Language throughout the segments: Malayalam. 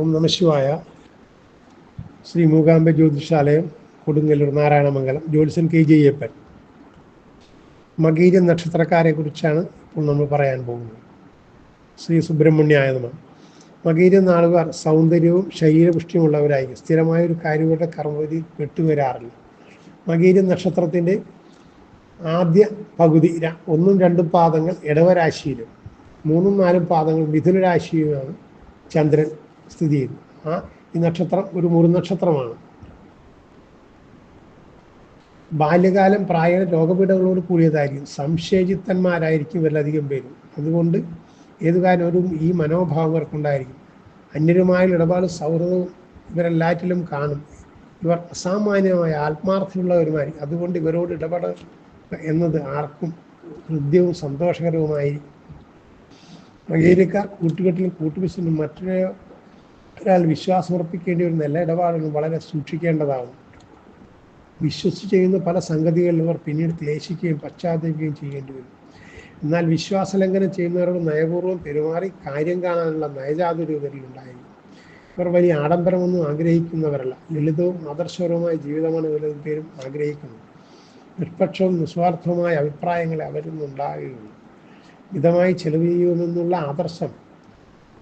ഓം നമശിവായ ശ്രീ മൂകാംബ ജ്യോതിഷാലയം കൊടുങ്ങല്ലൂർ നാരായണമംഗലം ജ്യോത്സ്യൻ കെ ജെ അപ്പൻ മകീര നക്ഷത്രക്കാരെ കുറിച്ചാണ് ഇപ്പോൾ നമ്മൾ പറയാൻ പോകുന്നത്. ശ്രീ സുബ്രഹ്മണ്യായ നമ മകീര നാളുകാർ സൗന്ദര്യവും ശരീരപുഷ്ടിയുമുള്ളവരായിരിക്കും. സ്ഥിരമായ ഒരു കാര്യങ്ങളുടെ കർമ്മതി പെട്ടുവരാറില്ല മകീര നക്ഷത്രത്തിന്റെ ആദ്യ പകുതി ഒന്നും രണ്ടും പാദങ്ങൾ ഇടവരാശിയിലും മൂന്നും നാലും പാദങ്ങൾ മിഥുന രാശിയിലുമാണ് ചന്ദ്രൻ. സ്ഥിതി ചെയ്യുന്നു. ആ ഈ നക്ഷത്രം ഒരു മുറി നക്ഷത്രമാണ്. ബാല്യകാലം പ്രായ രോഗപീഠങ്ങളോട് കൂടിയതായിരിക്കും. സംശയചിത്തന്മാരായിരിക്കും ഇവരിലധികം പേരും. അതുകൊണ്ട് ഏതു കാലവും ഈ മനോഭാവം ഇവർക്കുണ്ടായിരിക്കും. അന്യരുമായുള്ള ഇടപാട് സൗഹൃദവും ഇവരെല്ലാറ്റിലും കാണും. ഇവർ അസാമാന്യമായ ആത്മാർത്ഥമുള്ളവരുമായിരിക്കും അതുകൊണ്ട് ഇവരോട് ഇടപെട എന്നത് ആർക്കും ഹൃദ്യവും സന്തോഷകരവുമായിരിക്കും. മകേരിക്കാർ കൂട്ടുകെട്ടിലും കൂട്ടുപിശിനും മറ്റൊരു ഒരാൾ വിശ്വാസമർപ്പിക്കേണ്ടി വരുന്ന എല്ലാ ഇടപാടുകളും വളരെ സൂക്ഷിക്കേണ്ടതാണ്. വിശ്വസിച്ച് ചെയ്യുന്ന പല സംഗതികളിലും ഇവർ പിന്നീട് ക്ലേശിക്കുകയും പശ്ചാത്തപിക്കുകയും ചെയ്യേണ്ടി വരും. എന്നാൽ വിശ്വാസലംഘനം ചെയ്യുന്നവരോട് നയപൂർവം പെരുമാറി കാര്യം കാണാനുള്ള നയജാതുരൂപതയിൽ ഉണ്ടായിരുന്നു ഇവർ വലിയ ആഡംബരമൊന്നും ആഗ്രഹിക്കുന്നവരല്ല. ലളിതവും ആദർശപരവുമായ ജീവിതമാണ് ഇവരും പേരും ആഗ്രഹിക്കുന്നത്. നിഷ്പക്ഷവും നിസ്വാർത്ഥവുമായ അഭിപ്രായങ്ങളെ അവരിൽ നിന്നുണ്ടാകുകയുള്ളൂ. മിതമായി ചെലവ് ചെയ്യുമെന്നുള്ള ആദർശം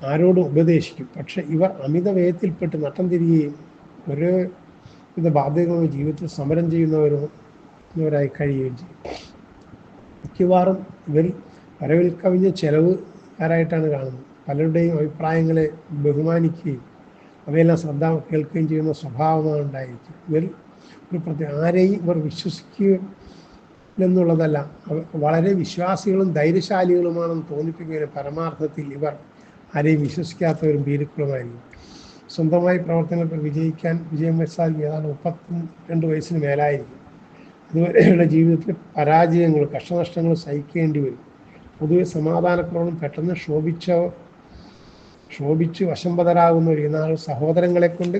ആരോടും ഉപദേശിക്കും. പക്ഷെ ഇവർ അമിത വ്യയത്തിൽപ്പെട്ട് നട്ടം തിരികുകയും ഓരോ വിധ ബാധ്യതകളും ജീവിതത്തിൽ സമരം ചെയ്യുന്നവരും കഴിയുകയും ചെയ്യും. മിക്കവാറും ഇവരിൽ വരവിൽ കവിഞ്ഞ ചെലവുകാരായിട്ടാണ് കാണുന്നത്. പലരുടെയും അഭിപ്രായങ്ങളെ ബഹുമാനിക്കുകയും അവയെല്ലാം ശ്രദ്ധ കേൾക്കുകയും ചെയ്യുന്ന സ്വഭാവമാണ് ഉണ്ടായിരിക്കും ഇവർ ഒരു പ്രത്യേക ആരെയും ഇവർ വിശ്വസിക്കുക എന്നുള്ളതല്ല വളരെ വിശ്വാസികളും ധൈര്യശാലികളുമാണെന്ന് തോന്നിപ്പിക്കുന്ന പരമാർത്ഥത്തിൽ ഇവർ ആരെയും വിശ്വസിക്കാത്തവരും ഭീരുക്കളുമായിരുന്നു. സ്വന്തമായി പ്രവർത്തനങ്ങൾ വിജയിക്കാൻ വിജയം വെച്ചാൽ ഏതാണ്ട് മുപ്പത്തി രണ്ട് വയസ്സിന് മേലായിരിക്കും. അതുവരെയുള്ള ജീവിതത്തിൽ പരാജയങ്ങൾ കഷ്ടനഷ്ടങ്ങൾ സഹിക്കേണ്ടി വരും. പൊതുവെ സമാധാനക്കുറവും പെട്ടെന്ന് ക്ഷോഭിച്ച ക്ഷോഭിച്ച് വശംബതരാകുന്ന ഒരു നാൾ സഹോദരങ്ങളെ കൊണ്ട്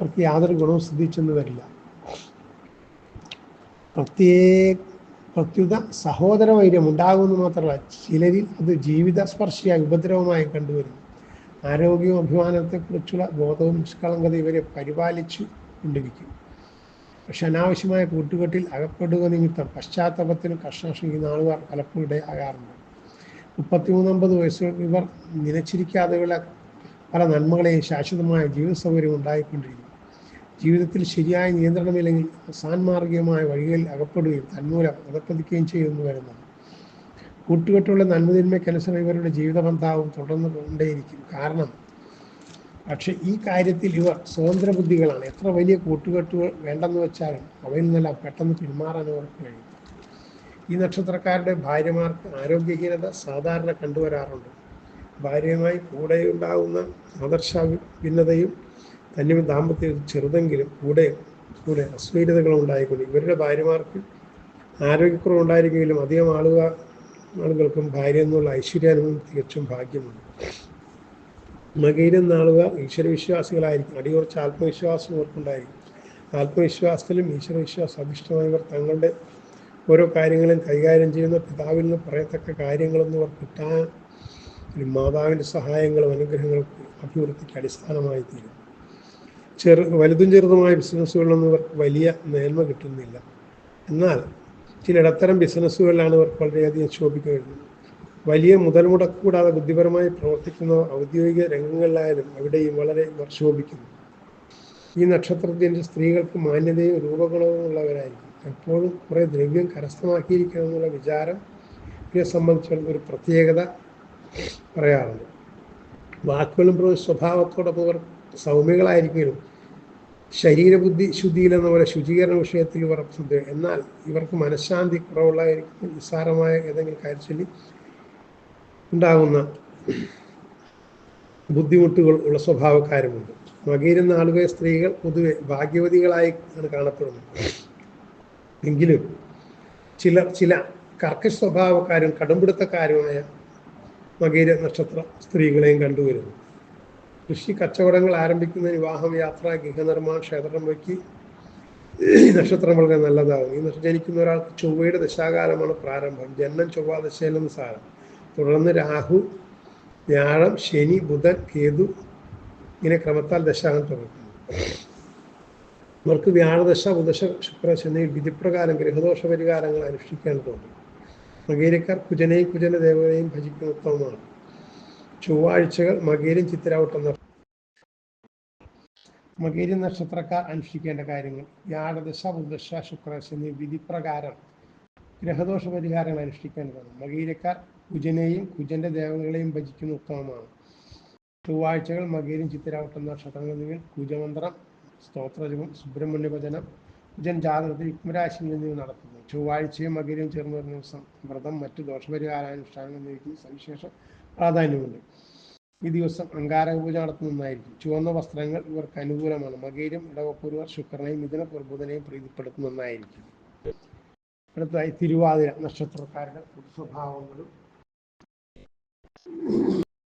അവർക്ക് യാതൊരു ഗുണവും സിദ്ധിച്ചെന്ന് വരില്ല. പ്രത്യേക പ്രത്യുത സഹോദര വൈര്യം ഉണ്ടാകുമെന്ന് മാത്രമല്ല ചിലരിൽ അത് ജീവിത സ്പർശിയായി ഉപദ്രവമായി കണ്ടുവരുന്നു. ആരോഗ്യവും അഭിമാനത്തെക്കുറിച്ചുള്ള ബോധവും നിഷ്കളങ്കത ഇവരെ പരിപാലിച്ചു കൊണ്ടിരിക്കും. പക്ഷെ അനാവശ്യമായ കൂട്ടുകെട്ടിൽ അകപ്പെടുക നിമിത്തം പശ്ചാത്തലത്തിന് കർഷക നാളുകാർ പലപ്പോഴും ഇടയാകാറുണ്ട്. മുപ്പത്തിമൂന്നമ്പത് വയസ്സുകൾ ഇവർ നിലച്ചിരിക്കാതെയുള്ള പല നന്മകളെയും ശാശ്വതമായ ജീവിത സൗകര്യം ഉണ്ടായിക്കൊണ്ടിരിക്കും ജീവിതത്തിൽ ശരിയായ നിയന്ത്രണമില്ലെങ്കിൽ സാൻമാർഗികമായ വഴികളിൽ അകപ്പെടുകയും തന്മൂലം അകപ്പതിക്കുകയും ചെയ്യുന്നു വരുന്നത് കൂട്ടുകെട്ടുള്ള നന്മതിന്മയ്ക്കനുസരണം ഇവരുടെ ജീവിതബന്ധാവും തുടർന്ന് കൊണ്ടേയിരിക്കും. കാരണം പക്ഷെ ഈ കാര്യത്തിൽ ഇവർ സ്വതന്ത്ര ബുദ്ധികളാണ് എത്ര വലിയ കൂട്ടുകെട്ടുകൾ വേണ്ടെന്ന് വെച്ചാലും അവയിൽ നിന്നെല്ലാം പെട്ടെന്ന് പിന്മാറാൻ അവർക്ക് കഴിയും. ഈ നക്ഷത്രക്കാരുടെ ഭാര്യമാർക്ക് ആരോഗ്യഹീനത സാധാരണ കണ്ടുവരാറുണ്ട്. ഭാര്യയുമായി കൂടെയുണ്ടാകുന്ന ആദർശ ഭിന്നതയും തന്നെ ദാമ്പത്യം ചെറുതെങ്കിലും കൂടെ കൂടെ അശ്ലീലതകൾ ഉണ്ടായിക്കൊണ്ട് ഇവരുടെ ഭാര്യമാർക്ക് ആരോഗ്യക്കുറവ് ഉണ്ടായിരിക്കുമെങ്കിലും അധികം ആളുക ആളുകൾക്കും ഭാര്യ എന്നുള്ള ഐശ്വര്യാനുഭവം തികച്ചും ഭാഗ്യമാണ്. മകയിലെന്ന ആളുക ഈശ്വരവിശ്വാസികളായിരിക്കും. അടിയുറച്ച ആത്മവിശ്വാസം ഇവർക്കുണ്ടായിരിക്കും ആത്മവിശ്വാസത്തിലും ഈശ്വരവിശ്വാസം അധിഷ്ഠമായവർ തങ്ങളുടെ ഓരോ കാര്യങ്ങളും കൈകാര്യം ചെയ്യുന്ന പിതാവിൽ നിന്ന് പറയത്തക്ക കാര്യങ്ങളൊന്നും അവർ കിട്ടാൻ മാതാവിന്റെ സഹായങ്ങളും അനുഗ്രഹങ്ങളും അഭിവൃദ്ധിക്ക് അടിസ്ഥാനമായി തീരും ചെറു വലുതും ചെറുതുമായ ബിസിനസ്സുകളിലൊന്നും ഇവർക്ക് വലിയ മേന്മ കിട്ടുന്നില്ല. എന്നാൽ ചില ഇടത്തരം ബിസിനസ്സുകളിലാണ് ഇവർക്ക് വളരെയധികം ശോഭിക്കുന്നത് വലിയ മുതൽ മുടക്ക് കൂടാതെ ബുദ്ധിപരമായി പ്രവർത്തിക്കുന്ന ഔദ്യോഗിക രംഗങ്ങളിലായാലും അവിടെയും വളരെ ഇവർ ശോഭിക്കുന്നു. ഈ നക്ഷത്രത്തിന്റെ സ്ത്രീകൾക്ക് മാന്യതയും രൂപഗുണവും ഉള്ളവരായിരിക്കും. എപ്പോഴും കുറേ ദ്രവ്യം കരസ്ഥമാക്കിയിരിക്കണം എന്നുള്ള വിചാരം ഇവരെ സംബന്ധിച്ചുള്ള ഒരു പ്രത്യേകത പറയാറുണ്ട്. വാക്കുകളും സ്വഭാവത്തോടൊപ്പം ഇവർ സൗമ്യകളായിരിക്കും ശരീരബുദ്ധി ശുദ്ധിയിൽ എന്ന പോലെ ശുചീകരണ വിഷയത്തിൽ ഇവർ ശ്രദ്ധ എന്നാൽ ഇവർക്ക് മനഃശാന്തി കുറവുള്ളതായിരിക്കും നിസ്സാരമായ ഏതെങ്കിലും കാര്യത്തിൽ ഉണ്ടാകുന്ന ബുദ്ധിമുട്ടുകൾ ഉള്ള സ്വഭാവക്കാരുമുണ്ട്. മകീരുന്ന ആളുകളെ സ്ത്രീകൾ പൊതുവെ ഭാഗ്യവതികളായി ആണ് കാണപ്പെടുന്നത്. എങ്കിലും ചിലർ ചില കർക്കശ സ്വഭാവക്കാരും കടുംപിടുത്തക്കാരുമായ മകീര നക്ഷത്ര സ്ത്രീകളെയും കണ്ടുവരുന്നു. കൃഷി കച്ചവടങ്ങൾ ആരംഭിക്കുന്നതിന് വിവാഹം യാത്ര ഗൃഹനിർമ്മാണം ക്ഷേത്രം വയ്ക്ക് നക്ഷത്രം വളരെ നല്ലതാകും ഈ നക്ഷത്രം ജനിക്കുന്ന ഒരാൾക്ക് ചൊവ്വയുടെ ദശാകാലമാണ് പ്രാരംഭം. ജന്മം ചൊവ്വ ദശയിലെന്ന് സാരം. തുടർന്ന് രാഹു വ്യാഴം ശനി ബുധൻ കേതു ഇങ്ങനെ ക്രമത്താൽ ദശാകം തുടങ്ങുന്നു. അവർക്ക് വ്യാഴദശ ബുധശ ശുക്ര ശനി വിധിപ്രകാരം ഗ്രഹദോഷ പരിഹാരങ്ങൾ അനുഷ്ഠിക്കേണ്ടതുണ്ട്. മകേരിക്കാർ കുജനെയും കുജന ദേവതയും ഭജിക്കുന്ന ഉത്തമമാണ്. ചൊവ്വാഴ്ചകൾ മകേരും ചിത്തിരാവട്ടം മകേരി നക്ഷത്രക്കാർ അനുഷ്ഠിക്കേണ്ട കാര്യങ്ങൾ. വ്യാഴദശ ബുധശ ശുക്രശ എന്നീ വിധിപ്രകാരം ഗ്രഹദോഷ പരിഹാരങ്ങൾ അനുഷ്ഠിക്കേണ്ടതാണ്. മകീരക്കാർ കുജനെയും കുജന്റെ ദേവതകളെയും ഭജിക്കുന്ന ഉത്തമമാണ്. ചൊവ്വാഴ്ചകൾ മകീരും ചിത്തിരാവട്ടം നക്ഷത്രങ്ങളിൽ കുജമന്ത്രം സ്തോത്രജപം സുബ്രഹ്മണ്യ ഭജനം കുജൻ ജാതകത്തിൽ വിക്മരാശി എന്നിവ നടത്തുന്നു. ചൊവ്വാഴ്ചയും മകീരും ചേർന്ന് വരുന്ന ദിവസം വ്രതം മറ്റു ദോഷപരിഹാരാനുഷ്ഠാനങ്ങൾ എന്നിവയ്ക്ക് സവിശേഷ പ്രാധാന്യമുണ്ട്. ഈ ദിവസം അങ്കാരപൂജ നടത്തുന്നതായിരിക്കും. ചുവന്ന വസ്ത്രങ്ങൾ ഇവർക്ക് അനുകൂലമാണ്. മകേരും ഇടവപ്പൂർവർ ശുക്രനെയും മിഥുന പ്രബുധനെയും പ്രീതിപ്പെടുത്തുന്നതായിരിക്കും അടുത്തതായി തിരുവാതിര നക്ഷത്രക്കാരുടെ സ്വഭാവങ്ങളും